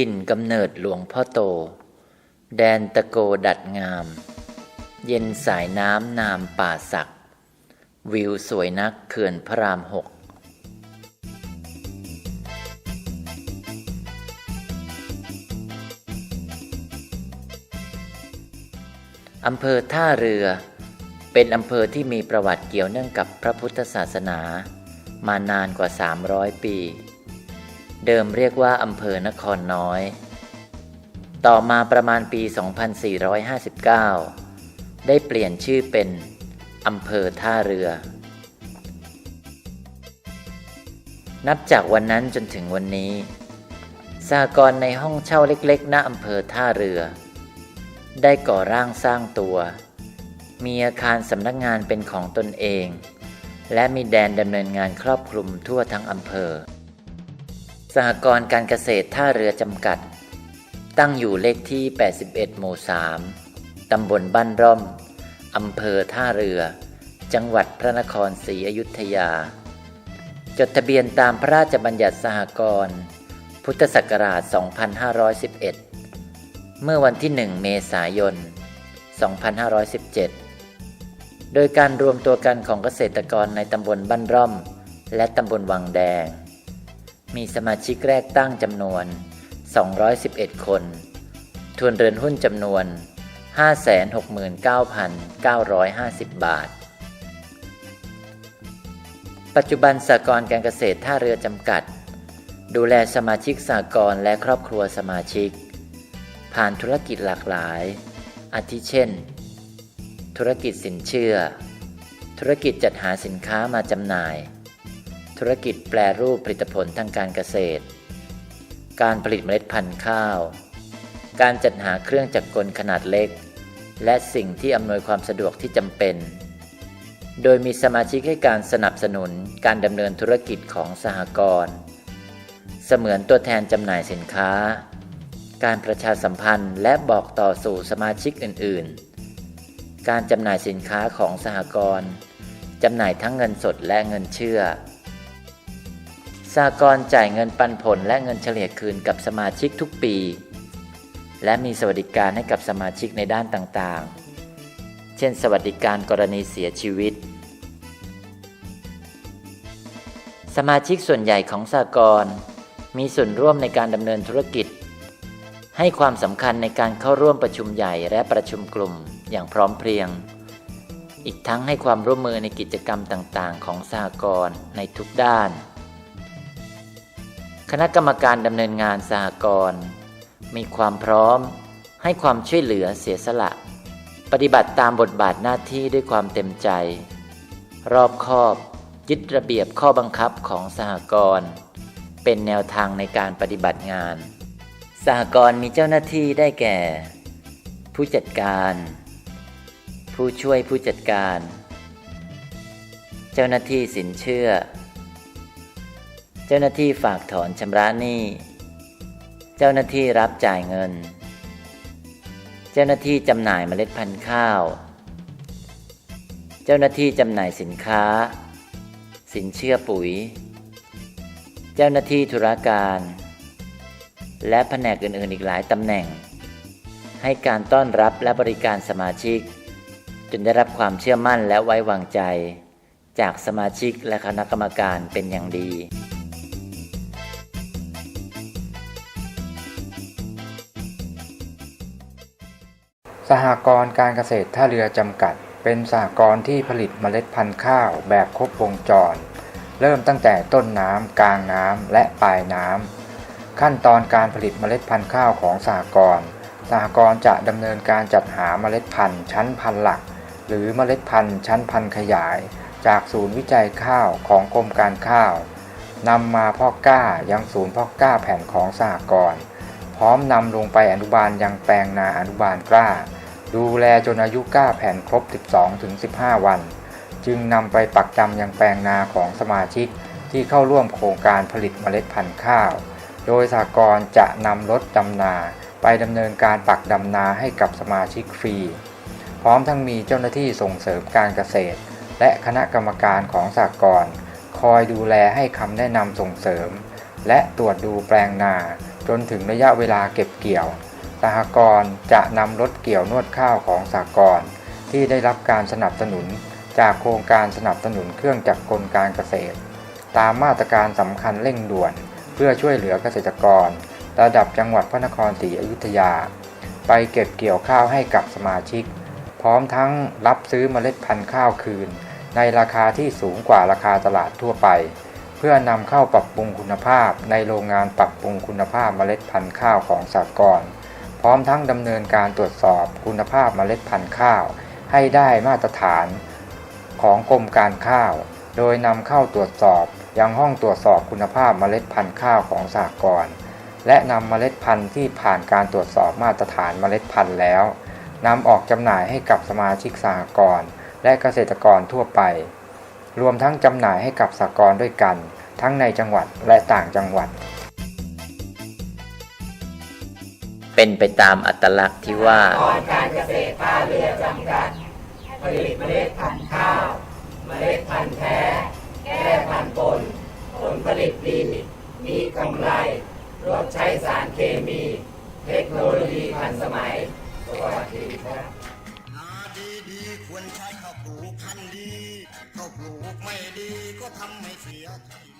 ถิ่นกำเนิดหลวงพ่อโต แดนตะโกดัดงาม เย็นสายน้ำนามป่าศัก วิวสวยนักเขื่อนพระรามหกอำเภอท่าเรือ เป็นอำเภอที่มีประวัติเกี่ยวเนื่องกับพระพุทธศาสนา มานานกว่า 300 ปี เดิมเรียกว่าอำเภอนครน้อย ต่อมาประมาณปี 2459 ได้เปลี่ยนชื่อเป็นอำเภอท่าเรือ นับจากวันนั้นจนถึงวันนี้สหกรในห้องเช่าเล็กๆ ณ อำเภอท่าเรือ ได้ก่อร่างสร้างตัว มีอาคารสำนักงานเป็นของตนเอง และมีแดนดำเนินงานครอบคลุมทั่วทั้งอำเภอ สหกรณ์การเกษตรท่าเรือจำกัด ตั้งอยู่เลขที่ 81 หมู่ 3 ตำบลบ้านร่อม อำเภอท่าเรือ จังหวัดพระนครศรีอยุธยา จดทะเบียนตามพระราชบัญญัติสหกรณ์พุทธศักราช 2511 เมื่อวันที่ 1 เมษายน 2517 โดยการรวมตัวกันของเกษตรกรในตำบลบ้านร่อม และตำบลวังแดง มีสมาชิกแรกตั้งจำนวน 211 คน ทุนเรือนหุ้นจำนวน 569,950 บาท ปัจจุบันสหกรการเกษตรท่าเรือจำกัด ดูแลสมาชิกสหกรและครอบครัวสมาชิก ผ่านธุรกิจหลากหลาย อาทิเช่น ธุรกิจสินเชื่อ ธุรกิจจัดหาสินค้ามาจำหน่าย ธุรกิจแปรรูปผลิตผลทางการเกษตร การผลิตเมล็ดพันธุ์ข้าว การจัดหาเครื่องจักรกลขนาดเล็ก และสิ่งที่อำนวยความสะดวกที่จำเป็น โดยมีสมาชิกให้การสนับสนุนการดำเนินธุรกิจของสหกรณ์เสมือนตัวแทนจำหน่ายสินค้า การประชาสัมพันธ์และบอกต่อสู่สมาชิกอื่น ๆ การจำหน่ายสินค้าของสหกรณ์จำหน่ายทั้งเงินสดและเงินเชื่อ สหกรจ่ายเงินปันผลและเงินเฉลี่ยคืนกับสมาชิกทุกปี และมีสวัสดิการให้กับสมาชิกในด้านต่างๆ เช่น สวัสดิการกรณีเสียชีวิต สมาชิกส่วนใหญ่ของสหกรมีส่วนร่วมในการดำเนินธุรกิจ ให้ความสำคัญในการเข้าร่วมประชุมใหญ่และประชุมกลุ่มอย่างพร้อมเพรียง อีกทั้งให้ความร่วมมือในกิจกรรมต่างๆ ของสหกรณ์ในทุกด้าน คณะกรรมการดำเนินงานสหกรณ์มีความพร้อม ให้ความช่วยเหลือเสียสละ ปฏิบัติตามบทบาทหน้าที่ด้วยความเต็มใจ รอบคอบ ยึดระเบียบข้อบังคับของสหกรณ์เป็นแนวทางในการปฏิบัติงาน สหกรณ์มีเจ้าหน้าที่ได้แก่ ผู้จัดการ ผู้ช่วยผู้จัดการ เจ้าหน้าที่สินเชื่อ เจ้าหน้าที่ฝากถอนชำระหนี้ เจ้าหน้าที่รับจ่ายเงิน เจ้าหน้าที่จำหน่ายเมล็ดพันธุ์ข้าว เจ้าหน้าที่จำหน่ายสินค้า สินเชื่อปุ๋ย เจ้าหน้าที่ธุรการ และแผนกอื่น ๆ อีกหลายตำแหน่ง ให้การต้อนรับและบริการสมาชิก จนได้รับความเชื่อมั่นและไว้วางใจจากสมาชิกและคณะกรรมการเป็นอย่างดี สหกรณ์การเกษตรท่าเรือจำกัด เป็นสหกรณ์ที่ผลิตเมล็ดพันธุ์ข้าวแบบครบวงจร เริ่มตั้งแต่ต้นน้ำกลางน้ำและปลายน้ำขั้นตอนการผลิตเมล็ดพันธุ์ข้าวของสหกรณ์สหกรณ์จะดำเนินการจัดหาเมล็ดพันธุ์ชั้นพันธุ์หลัก หรือเมล็ดพันธุ์ชั้นพันธุ์ขยาย จากศูนย์วิจัยข้าวของกรมการข้าวนำมาพาะกล้ายังศูนย์พาะกล้าแผ่นของสหกรณ์ พร้อมนำลงไปอนุบาลยังแปลงนาอนุบาลกล้า ดูแลจนอายุกล้าแผ่นครบ 12-15 วัน จึงนำไปปักจำยังแปลงนาของสมาชิกที่เข้าร่วมโครงการผลิตเมล็ดพันธุ์ข้าว โดยสหกรณ์จะนำรถดำนาไปดำเนินการปักดำนาให้กับสมาชิกฟรี พร้อมทั้งมีเจ้าหน้าที่ส่งเสริมการเกษตร และคณะกรรมการของสหกรณ์คอยดูแลให้คำแนะนำส่งเสริม และตรวจดูแปลงนา จนถึงระยะเวลาเก็บเกี่ยวสหกรณ์จะนำรถเกี่ยวนวดข้าวของสหกรณ์ที่ได้รับการสนับสนุน จากโครงการสนับสนุนเครื่องจักรกลการเกษตร ตามมาตรการสำคัญเร่งด่วน เพื่อช่วยเหลือเกษตรกร ระดับจังหวัดพระนครศรีอยุธยา ไปเก็บเกี่ยวข้าวให้กับสมาชิก พร้อมทั้งรับซื้อเมล็ดพันธุ์ข้าวคืน ในราคาที่สูงกว่าราคาตลาดทั่วไป พื่อนำเข้าปรับปรุงคุณภาพ ในโรงงานปรับปรุงคุณภาพเมล็ดพันธุ์ข้าวของสหกรณ์พร้อมทั้งดำเนินการตรวจสอบคุณภาพเมล็ดพันธุ์ข้าว ให้ได้มาตรฐานของกรมการข้าว โดยนำเข้าตรวจสอบยังห้องตรวจสอบคุณภาพเมล็ดพันธุ์ข้าวของสหกรณ์และนำเมล็ดพันธุ์ที่ผ่านการตรวจสอบมาตรฐานเมล็ดพันธุ์แล้วนำออกจำหน่ายให้กับสมาชิกสหกรณ์และเกษตรกรทั่วไป รวมทั้งจำหน่ายให้กับสหกรณ์ด้วยกัน ทั้งในจังหวัดและต่างจังหวัด เป็นไปตามอัตลักษณ์ที่ว่าการเกษตรท่าเรือจำกัด ผลิตเมล็ดพันธุ์ข้าว เมล็ดพันธุ์แท้ แก้พันธุ์ปนผลผลิตดี มีกำไร ลดใช้สารเคมี เทคโนโลยีทันสมัยสวัสดีครับนาดีดีๆ ควรใช้ข้าวปลูกพันธุ์ดีข้าวปลูกไม่ดีก็ทำให้เสียที